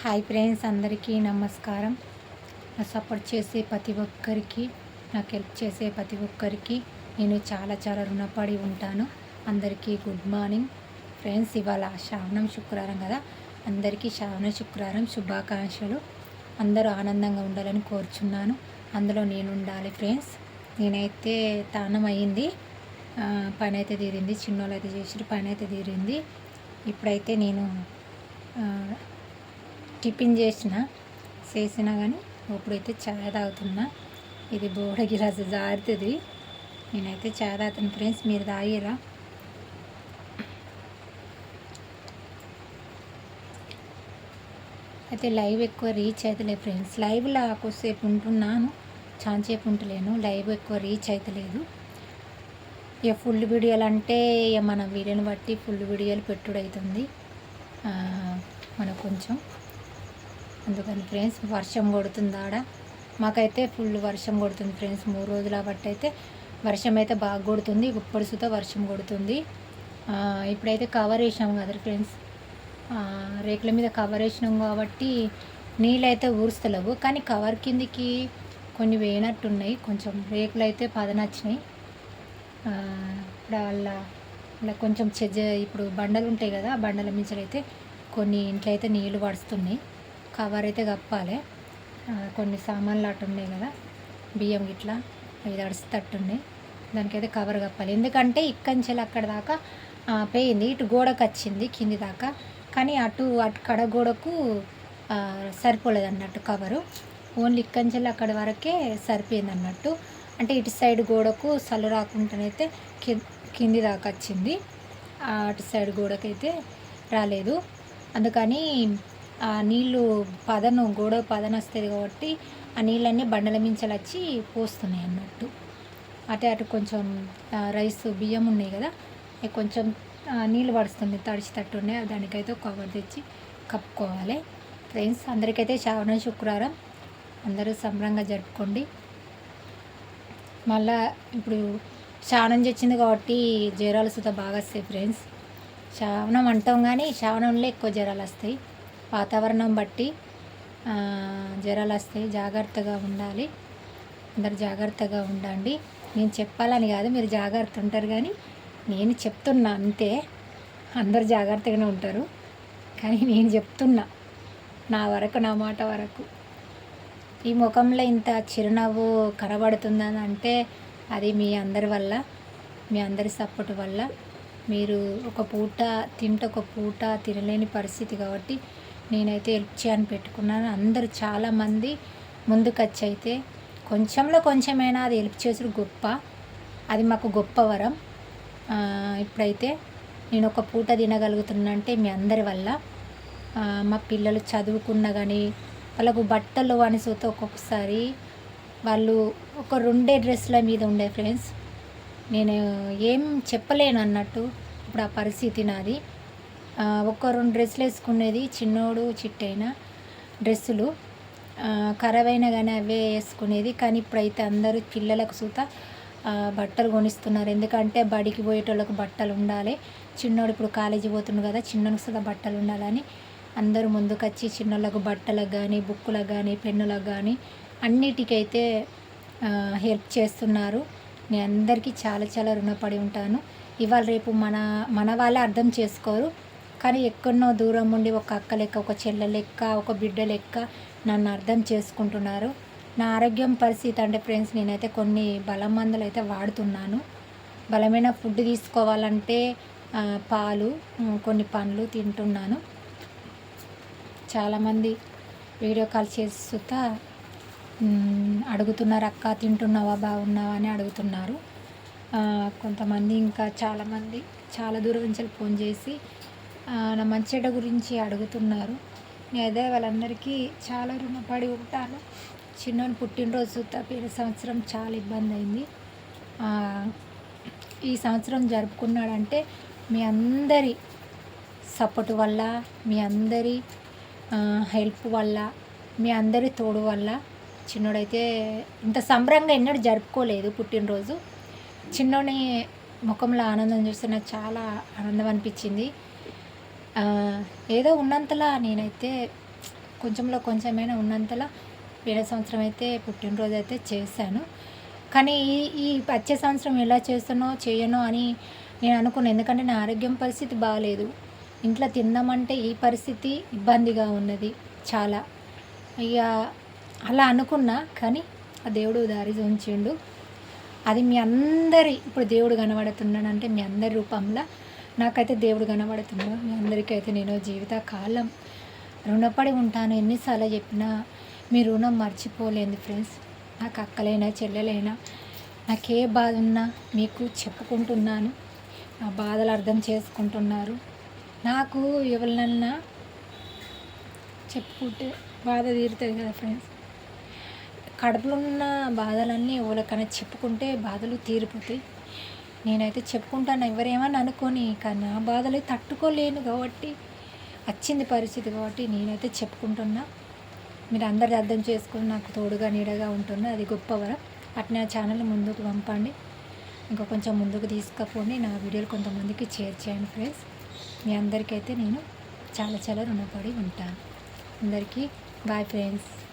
Hi friends అందరికీ నమస్కారం. నా సపోర్ట్ చేసే ప్రతి ఒక్కరికి నాకు హెల్ప్ చేసే ప్రతి ఒక్కరికి నేను చాలా చాలా రుణపడి ఉంటాను. అందరికీ గుడ్ మార్నింగ్. ఫ్రెండ్స్ ఇవాళ శ్రావణం శుక్రవారం కదా. అందరికీ శ్రావణ శుక్రవారం శుభాకాంక్షలు. అందరూ ఆనందంగా ఉండాలని కోరుచున్నాను. అందులో నేను ఉండాలి ఫ్రెండ్స్. నేనైతే తానం అయ్యింది పని అయితే తీరింది. చిన్నోళ్ళు అయితే చేసి పని అయితే తీరింది. ఇప్పుడైతే నేను టిఫిన్ చేసిన చేసినా కానీ ఇప్పుడైతే చాయ్ తాగుతున్నా. ఇది బోడకి రస జారుతుంది. నేనైతే చాయ్ తాగుతాను ఫ్రెండ్స్ మీరు తాగిరా అయితే లైవ్ ఎక్కువ రీచ్ అవుతలేదు ఫ్రెండ్స్. లైవ్లో కొద్దిసేపు ఉంటున్నాను. చాలాసేపు ఉంటలేను. లైవ్ ఎక్కువ రీచ్ అవుతలేదు ఇక ఫుల్ వీడియోలు అంటే ఇక మన వీడియోని బట్టి ఫుల్ వీడియోలు పెట్టుడు అవుతుంది మన మనకు కొంచెం అందుకని ఫ్రెండ్స్ వర్షం కొడుతుంది ఆడ? మాకైతే ఫుల్ వర్షం కొడుతుంది ఫ్రెండ్స్. మూడు రోజుల బట్టి అయితే వర్షం అయితే బాగా కొడుతుంది. గుప్పడుసుతో వర్షం కొడుతుంది. ఇప్పుడైతే కవర్ వేసాం కదా ఫ్రెండ్స్. రేకుల మీద కవర్ వేసినాం కాబట్టి నీళ్ళు అయితే ఊరుస్తలేవు. కానీ కవర్ కిందికి కొన్ని వేయనట్టున్నాయి. కొంచెం రేకులు అయితే పదనచ్చినాయి ఇప్పుడు వాళ్ళ ఇలా కొంచెం చెజ్జ ఇప్పుడు బండలు ఉంటాయి కదా ఆ బండల మించలైతే అయితే కొన్ని ఇంట్లో అయితే నీళ్ళు పడుస్తున్నాయి. కవర్ అయితే కప్పాలి. కొన్ని సామాన్లు అటు ఉన్నాయి కదా బియ్యం గిట్లా అవి తడుస్తట్టున్నాయి దానికైతే కవర్ కప్పాలి. ఎందుకంటే ఇక్కంచెలు అక్కడ దాకా పోయింది. ఇటు గోడకు వచ్చింది కింది దాకా. కానీ అటు అటు కడ గోడకు సరిపోలేదు అన్నట్టు కవరు ఓన్లీ ఇక్కంచెలు అక్కడ వరకే సరిపోయింది అన్నట్టు. అంటే ఇటు సైడ్ గోడకు సలు రాకుండానైతే కి- కింది దాకా వచ్చింది. అటు సైడ్ గోడకైతే రాలేదు. అందుకని ఆ నీళ్ళు పదను గోడ పదన వస్తుంది కాబట్టి ఆ నీళ్ళన్నీ బండల మించలు వచ్చి పోస్తున్నాయి అన్నట్టు. అటు అటు కొంచెం రైస్ బియ్యం ఉన్నాయి కదా కొంచెం నీళ్ళు పడుస్తుంది తడిచి తట్టున్నాయి దానికైతే ఒక కవర్ తెచ్చి కప్పుకోవాలి. ఫ్రెండ్స్ అందరికైతే శ్రావణ శుక్రవారం. అందరూ సంబరంగా జరుపుకోండి. మళ్ళా ఇప్పుడు శ్రావణం వచ్చింది కాబట్టి జ్వరాలు సుత బాగా వస్తాయి ఫ్రెండ్స్. శ్రావణం అంటాం కానీ శ్రావణంలో ఎక్కువ జ్వరాలు వస్తాయి. వాతావరణం బట్టి జ్వరాలు వస్తాయి జాగ్రత్తగా ఉండాలి. అందరు జాగ్రత్తగా ఉండండి. నేను చెప్పాలని కాదు మీరు జాగ్రత్త ఉంటారు కానీ నేను చెప్తున్నా అంతే. అందరు జాగ్రత్తగానే ఉంటారు. కానీ నేను చెప్తున్నా నా వరకు నా మాట వరకు. ఈ ముఖంలో ఇంత చిరునవ్వు కనబడుతుందని అంటే అది మీ అందరి వల్ల మీ అందరి సపోర్ట్ వల్ల. మీరు ఒక పూట తింటే ఒక పూట తినలేని పరిస్థితి కాబట్టి నేనైతే హెల్ప్ చేయని పెట్టుకున్నాను. అందరూ చాలామంది ముందుకొచ్చి అయితే కొంచెంలో కొంచెమైనా అది హెల్ప్ చేసుడు గొప్ప. అది మాకు గొప్ప వరం. ఇప్పుడైతే నేను ఒక పూట తినగలుగుతున్నా అంటే మీ అందరి వల్ల. మా పిల్లలు చదువుకున్నా కానీ వాళ్ళకు బట్టలు అని ఒక్కొక్కసారి వాళ్ళు ఒక రెండే డ్రెస్ల మీద ఉండే ఫ్రెండ్స్. నేను ఏం చెప్పలేను అన్నట్టు ఇప్పుడు ఆ పరిస్థితి నాది. ఒక్క రెండు డ్రెస్సులు వేసుకునేది చిన్నోడు చిట్టైన డ్రెస్సులు. ఆ, ఖరాబ్ అయినా కానీ అవే వేసుకునేది. కానీ ఇప్పుడైతే అందరూ పిల్లలకు సూత బట్టలు కొనిస్తున్నారు. ఎందుకంటే బడికి పోయేటోళ్ళకు బట్టలు ఉండాలి. చిన్నోడు ఇప్పుడు కాలేజీ పోతుండు కదా చిన్నోడికి సుతా బట్టలు ఉండాలని అందరూ ముందుకొచ్చి చిన్నోళ్ళకు బట్టలకు కానీ బుక్కులకు కానీ పెన్నులకు కానీ అన్నిటికైతే హెల్ప్ చేస్తున్నారు. నేను అందరికీ చాలా చాలా రుణపడి ఉంటాను. ఇవాళ రేపు మన మన వాళ్ళే అర్థం చేసుకోరు. కానీ ఎక్కడో దూరం ఉండి ఒక అక్క లెక్క ఒక చెల్లె లెక్క ఒక బిడ్డ లెక్క నన్ను అర్థం చేసుకుంటున్నారు. నా ఆరోగ్యం పరిస్థితి అంటే ఫ్రెండ్స్ నేనైతే కొన్ని బలం మందులు అయితే వాడుతున్నాను. బలమైన ఫుడ్ తీసుకోవాలంటే పాలు కొన్ని పండ్లు తింటున్నాను. చాలామంది వీడియో కాల్ చేసి అడుగుతున్నారు అక్క తింటున్నావా? బాగున్నావా? అని అడుగుతున్నారు. కొంతమంది ఇంకా చాలామంది చాలా దూరం నుంచి ఫోన్ చేసి నా మంచిట గురించి అడుగుతున్నారు. నేను అదే వాళ్ళందరికీ చాలా రుణపడి ఉంటాను చిన్నోని పుట్టినరోజు తప్పిన సంవత్సరం చాలా ఇబ్బంది అయింది. ఈ సంవత్సరం జరుపుకున్నాడంటే మీ అందరి సపోర్ట్ వల్ల మీ అందరి హెల్ప్ వల్ల మీ అందరి తోడు వల్ల చిన్నోడైతే ఇంత సంబరంగా ఎన్నడూ జరుపుకోలేదు పుట్టినరోజు. చిన్నోని ముఖంలో ఆనందం చూస్తే నాకు చాలా ఆనందం అనిపించింది. ఏదో ఉన్నంతలా నేనైతే కొంచెంలో కొంచెమైనా ఉన్నంతలా వేరే సంవత్సరం అయితే పుట్టినరోజు అయితే చేశాను. కానీ ఈ ఈ వచ్చే సంవత్సరం ఎలా చేస్తానో చేయనో అని నేను అనుకున్నాను ఎందుకంటే నా ఆరోగ్యం పరిస్థితి బాగాలేదు ఇంట్లో తిందామంటే ఈ పరిస్థితి ఇబ్బందిగా ఉన్నది చాలా. ఇక అలా అనుకున్నా కానీ ఆ దేవుడు దారి ఉంచిండు అది మీ అందరి ఇప్పుడు దేవుడు కనబడుతున్నాడంటే మీ అందరి రూపంలో నాకైతే దేవుడు కనబడుతున్నాడు. మీ అందరికీ అయితే నేను జీవిత కాలం రుణపడి ఉంటాను. ఎన్నిసార్లు చెప్పినా మీ రుణం మర్చిపోలేదు ఫ్రెండ్స్. నాకు అక్కలైనా చెల్లెలైనా నాకే బాధ ఉన్నా మీకు చెప్పుకుంటున్నాను. నా బాధలు అర్థం చేసుకుంటున్నారు. నాకు ఎవరినన్నా చెప్పుకుంటే బాధ తీరుతుంది కదా ఫ్రెండ్స్. కడుపులో ఉన్న బాధలన్నీ ఎవరికైనా చెప్పుకుంటే బాధలు తీరిపోతాయి. నేనైతే చెప్పుకుంటాను ఎవరేమని అనుకొని కానీ నా బాధలు తట్టుకోలేను కాబట్టి వచ్చింది పరిస్థితి కాబట్టి నేనైతే చెప్పుకుంటున్నా. మీరు అందరు అర్థం చేసుకొని నాకు తోడుగా నీడగా ఉంటున్నా అది గొప్ప వరం. అట్నే ఆ ఛానల్ ముందుకు పంపండి. ఇంకా కొంచెం ముందుకు తీసుకుపోండి. నా వీడియోలు కొంతమందికి షేర్ చేయండి ఫ్రెండ్స్. మీ అందరికైతే నేను చాలా చాలా రుణపడి ఉంటాను. అందరికీ బాయ్ ఫ్రెండ్స్.